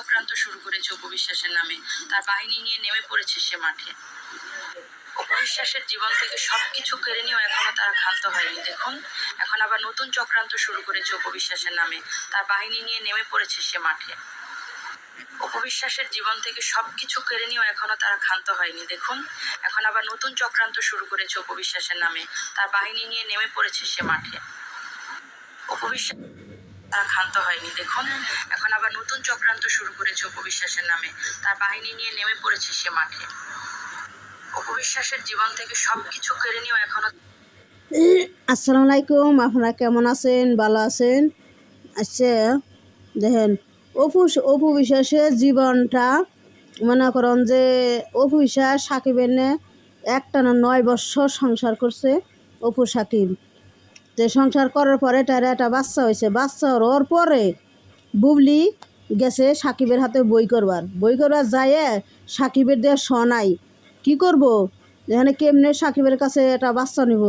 চক্রান্ত শুরু করেছে উপবিশ্বাসের নামে। তার বাহিনী নিয়ে নেমে পড়েছে সে মাঠে। উপবিশ্বাসের জীবন থেকে সবকিছু কেড়ে নিয়েও এখনও তারা ক্ষান্ত হয়নি। দেখুন, এখন আবার নতুন চক্রান্ত শুরু করেছে উপবিশ্বাসের নামে। তার বাহিনী নিয়ে নেমে পড়েছে সে মাঠে। উপবিশ্বাসের জীবন থেকে সবকিছু কেড়ে নিয়েও এখনও তারা ক্ষান্ত হয়নি। দেখুন, এখন আবার নতুন চক্রান্ত শুরু করেছে উপবিশ্বাসের নামে। তার বাহিনী নিয়ে নেমে পড়েছে সে মাঠে। উপবিশ্বাস তারা ক্ষান্ত হয়নি। দেখুন, এখন আবার নতুন চক্রান্ত শুরু করেছে উপবিশ্বাসের নামে। তার বাহিনী নিয়ে নেমে পড়েছে সে মাঠে। উপবিশ্বাসের জীবন থেকে সবকিছু কেড়ে নিয়েও এখনও আসসালামু আলাইকুম, আপনারা কেমন আছেন? ভালো আছেন? আচ্ছা দেখেন, অপু অপু বিশ্বাসের জীবনটা মনে করেন যে অপু বিশ্বাস সাকিবের একটানা নয় বছর সংসার করছে অপু সাকিব। তো সংসার করার পরে তার একটা বাচ্চা হয়েছে, বাচ্চা হওয়ার পরে বুবলি গেছে সাকিবের হাতে বই করবার। বই করবার যায় সাকিবের দিয়ে শনাই কি করব? এখানে কেমনে সাকিবের কাছে একটা বাচ্চা নিব?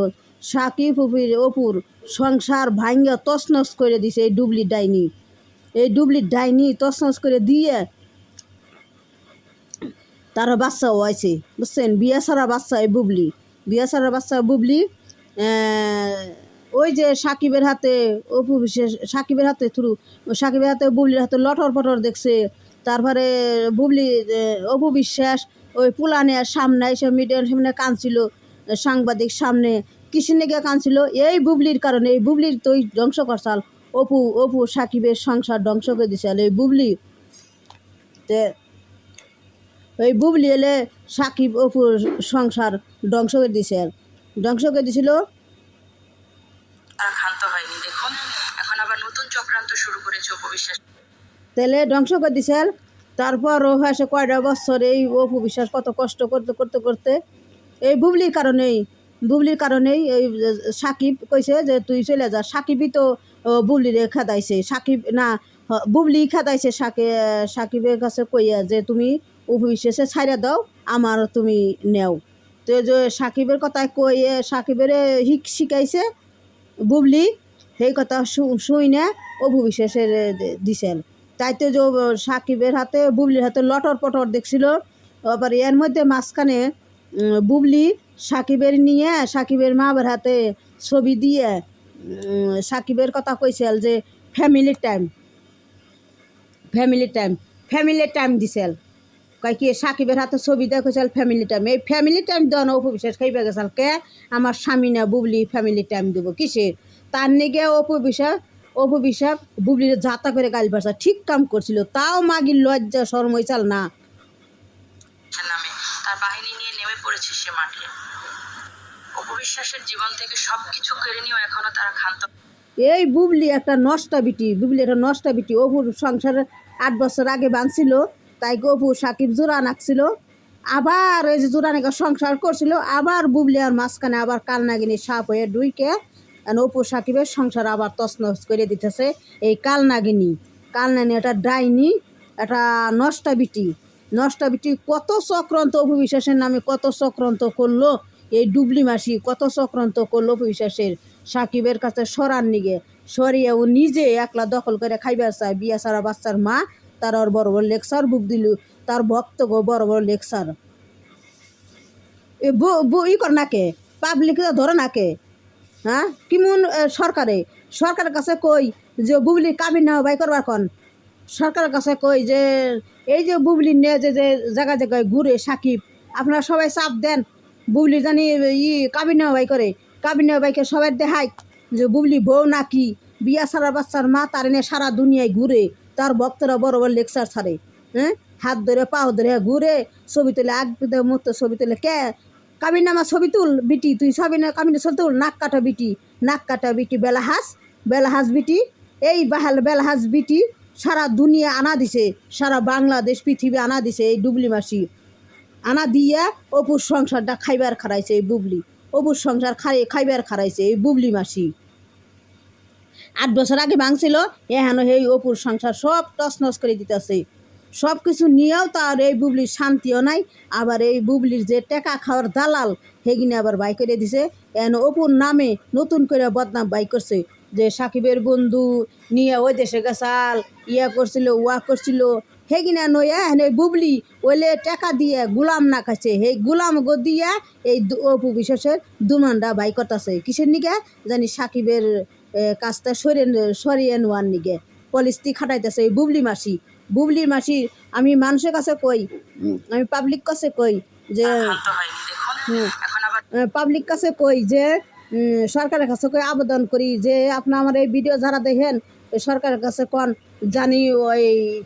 সাকিব অপুর অপুর সংসার ভাঙ্গা তছনছ করে দিছে এই ডুবলি ডাইনি। এই ডুবলি ডাইনি তছনছ করে দিয়ে তারা বাচ্চা হয়েছে। বুঝছেন? বিয়া সারা বাচ্চা এই বুবলি। বিয়া সারা বাচ্চা বুবলি ওই যে সাকিবের হাতে অপু বিশেষ সাকিবের হাতে থ্রু, সাকিবের হাতে বুবলির হাতে লটর পটর দেখছে। তারপরে বুবলি অপু বিশ্বাস, ওই পুলানের সামনে এসে মিডিয়ার সামনে কাঁদছিল সাংবাদিক সামনে। লেগে কাঁদছিল? এই বুবলির কারণে, এই বুবলির তো ধ্বংস করছাল। অপু অপু সাকিবের সংসার ধ্বংস করে দিছিল। এই বুবলি, তে ওই বুবলি এলে সাকিব, অপুর সংসার ধ্বংস করে দিছে। ধ্বংস করে দিছিল হয়নি দেখুন। এখন আবার নতুন চক্রান্ত শুরু করেছে উপবিশ্বাস তেলে ধ্বংস করে দিছে তারপর ও হয়েছে কয়টা বছর এই অপু বিশ্বাস কত কষ্ট করতে করতে করতে? এই বুবলির কারণেই বুবলির কারণেই এই সাকিব কইছে যে তুই চলে যা। সাকিবই তো বুবলিরে খেদাইছে। সাকিব, না বুবলি খেদাইছে সাকি সাকিবের কাছে কইয়া যে তুমি অপু বিশ্বাসে ছাইড়া দাও, আমার তুমি নেও। তো যে সাকিবের কথায় কইয়ে সাকিবের শিখাইছে বুবলি সেই কথা শুই না অপু বিশ্বাসের দিছেন। তাইতে যে সাকিবের হাতে, বুবলির হাতে লটর পটর দেখছিল। আবার এর মধ্যে মাঝখানে বুবলি সাকিবের নিয়ে, সাকিবের মা বাবার হাতে ছবি দিয়ে সাকিবের কথা কইছিল যে, family time family time family time দিছিল কয় কি, সাকিবের হাতে ছবি দেখেছিল ফ্যামিলি টাইম। এই ফ্যামিলি টাইম দেওয়া উপবিশ্বাস খাইবে গেছিল কে? আমার স্বামী না, বুবলি ফ্যামিলি টাইম দেবো। কিসের? তার নিগে অপবিশ্বাস অপবিশ্বাস বুবলির যাতা করে গাল বাসা ঠিক কাম করছিল। তাও মাগির লজ্জা শরম হয়েছিল না। নামে তার বাহিনী নিয়ে নেমে পড়েছে সে মাঠে। উপবিশ্বাসের জীবন থেকে সবকিছু কেড়ে নিয়েও এখনও তারা ক্ষান্ত। এই বুবলি একটা নষ্টা বিটি। বুবলি একটা নষ্টা বিটি। অপুর সংসার আট বছর আগে বাঁধছিল তাই অপু সাকিব জোড়া নাকছিল আবার এই যে জোড়া সংসার করছিল আবার বুবলি আর মাঝখানে আবার কালনাগিনী সাপ হয়ে ডুইকে অপু সাকিবের সংসার আবার তছনছ করে দিতেছে এই কালনাগিনী। কালনাগিনী একটা ডাইনি, একটা নষ্টা বিটি নষ্টা বিটি কত চক্রান্ত অপু বিশ্বাসের নামে কত চক্রান্ত করল, এই ডুবলি মাসি কত চক্রান্ত করল বিশ্বাসের সাকিবের কাছে সরার নিগে। সরিয়ে ও নিজে একলা দখল করে খাইবার চায়, বিয়া সারা বাচ্চার মা, তার ওর বড় বড় লেকচার বুক দিল, তার ভক্ত গো বড় বড় লেকচার। ই কর নাকে পাবলিক ধরে নাকে হ্যাঁ? কিমন সরকারে? সরকারের কাছে কই যে বুবলি কাবিন না বাই করবার কন? সরকারের কাছে কই যে, এই যে বুবলি নিয়ে যে যে জায়গায় জায়গায় ঘুরে, সাকিব, আপনারা সবাই চাপ দেন। বুবলি জানি, ই কাবিন না বাই করে। কাবিন না বাইকে সবাই দেখাই যে বুবলি বউ নাকি? বিয়া সারা বাচ্চার মা তার এনে সারা দুনিয়ায় ঘুরে, তার ভক্তরা বড় বড় লেকচার ছাড়ে হ্যাঁ? হাত ধরে, পাও ধরে ঘুরে ছবি তুলে, আগ মতো ছবি তুলে, কে কাবিন নামা ছবি তুল, বিটি, তুই ছবি না ছবি তুল, নাক কাটা, বিটি। নাক কাটা, বিটি বেলাহাস বেলাহাস বিটি। এই বাহাল বেলাহাস বিটি, সারা দুনিয়া আনা দিছে, সারা বাংলাদেশ, পৃথিবী আনা দিছে এই ডুবলি মাসি। আনা দিয়া অপুর সংসারটা খাইবার খারাইছে এই বুবলি অপুর সংসার খাই খাইবার খারাইছে এই বুবলি মাসি। আট বছর আগে ভাঙছিল, এহেন এই অপুর সংসার সব তছনছ করে দিতেছে। সব কিছু নিয়েও তার এই বুবলির শান্তিও নাই। আবার এই বুবলির যে টেকা খাওয়ার দালাল হেগিনে আবার বাই করে দিছে। এন অপুর নামে নতুন করে বদনাম বাই করছে। যে সাকিবের বন্ধু নিয়ে ওই দেশে গেছাল, ইয়া করছিল ওয়া করছিল। হেগিনা নয়া হেনে বুবলি, ওইলে টাকা দিয়ে গুলাম না কাছে সেই গুলাম গো দিয়া এই অপু বিশ্বাসের দুমানটা বাই করতেছে। কিসের নিগে? জানি সাকিবের কাজটা সরিয়ে সরিয়ে নেওয়ার নিগে। পলিস্তি খাটাইতেছে এই বুবলি মাসি। বুবলির মাসি আমি মানুষের কাছে কই? আমি পাবলিক কাছে কই যে পাবলিক কাছে কই যে সরকারের কাছে কই আবেদন করি যে আপনি আমার এই ভিডিও যারা দেখেন সরকারের কাছে কন জানি ওই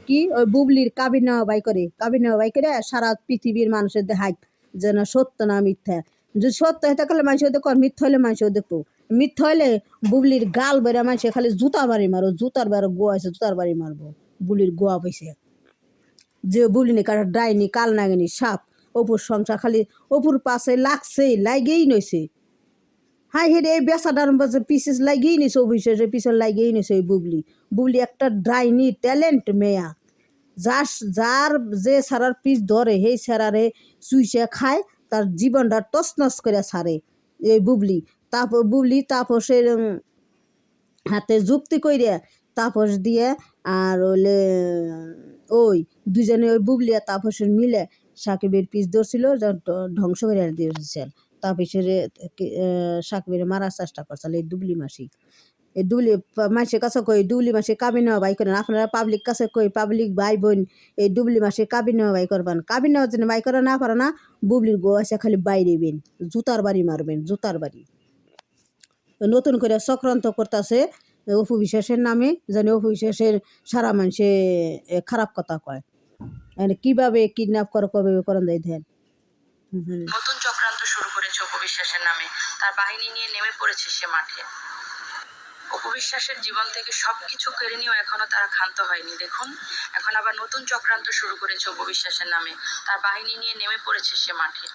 কি ওই বুবলির কাবিনা বাই করে কাবিনা বাই করে সারা পৃথিবীর মানুষের দেখাই যেন সত্য না মিথ্যা। যদি সত্য হইতে গেলে মানুষ দেখো আর মিথ্যা হলে মানুষ দেখো মিথ্যা হলে বুবলির গাল বেড়ে মানুষ খালি জুতা বাড়ি মারো জুতার বেড়ে গোয়া আছে জুতার বাড়ি মারবো। বুলির গোয়া পাইছে। যে বুলিনি কার ডাইনি কাল নাগিনি সাপ। অপুর সংসার খালি অপুর পাশে লাগছেই, লাগেই নইছে। হাই হেরে এই বেসাটার পাশে পিসেস লাগেই নিছে অফিসের পিছনে লাগেই নিছে ওই বুবলি। বুবলি একটা ডাইনি ট্যালেন্ট মেয়া। যার যার যে সারার পিস ধরে, সেই সারারে চুইসে খায়, তার জীবনটা টসনস করে সারে এই বুবলি। তারপর বুবলি তারপর সে হাতে যুক্তি কইরে তাপস দিয়ে আর ওলে ওই দুজনে ওই বুবলি আর তাপসের মিলে সাকিবের পিস ধরছিল ধ্বংস করে দিয়েছিল তাপসের সাকিবের মারার চেষ্টা করছিল এই দুবলি মাসি। এই দুবলি মাসের কাছে কই, দুবলি মাসে কাবিন ভাই করেন আপনারা পাবলিক কাছে কই পাবলিক ভাই বোন, এই দুবলি মাসে কাবিন বাই করবেন। কাবিন যেন ভাই করে না পারে না, বুবলির গো আছে খালি বাইরে বেন। জুতার বাড়ি মারবেন, জুতার বাড়ি। নতুন করে চক্রান্ত করতেছে অপু বিশ্বাসের নামে জানি অপু বিশ্বাসের সারা মানুষে খারাপ কথা কয়। মানে কীভাবে কিডন্যাপ করে, কবে করেন যায় ধ্যান। নতুন চক্রান্ত শুরু করেছে অপবিশ্বাসের নামে। তার বাহিনী নিয়ে নেমে পড়েছে সে মাঠে। অপবিশ্বাসের জীবন থেকে সবকিছু কেড়ে নিয়েও এখনও তারা ক্ষান্ত হয়নি। দেখুন, এখন আবার নতুন চক্রান্ত শুরু করেছে অপবিশ্বাসের নামে। তার বাহিনী নিয়ে নেমে পড়েছে সে মাঠে।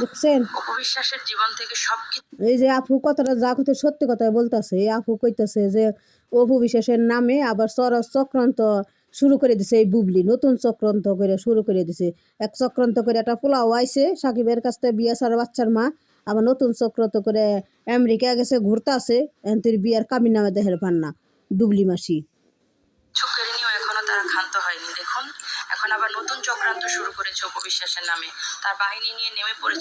দেখছেন? অপবিশ্বাসের জীবন থেকে সবকিছু এই যে আপু কথাটা যা কথা সত্যি কথা বলতেছে আপু কইতেছে যে অপু বিশ্বাসের নামে আবার সর চক্রান্ত শুরু করে দিছে এই বুবলি নতুন চক্রান্ত করে শুরু করে দিছে। এক চক্রান্ত করে একটা পোলাও আইছে সাকিবের কাছ থেকে বিয়া সার বাচ্চার মা আবার নতুন চক্রান্ত করে আমেরিকা গেছে ঘুরতে আসে এনতির বিয়ার কামিন নামে দেহের পান না ডুবলি মাসি এখন আবার নতুন চক্রান্ত শুরু করেছে অপবিশ্বাসের নামে। তার বাহিনী নিয়ে নেমে পড়েছে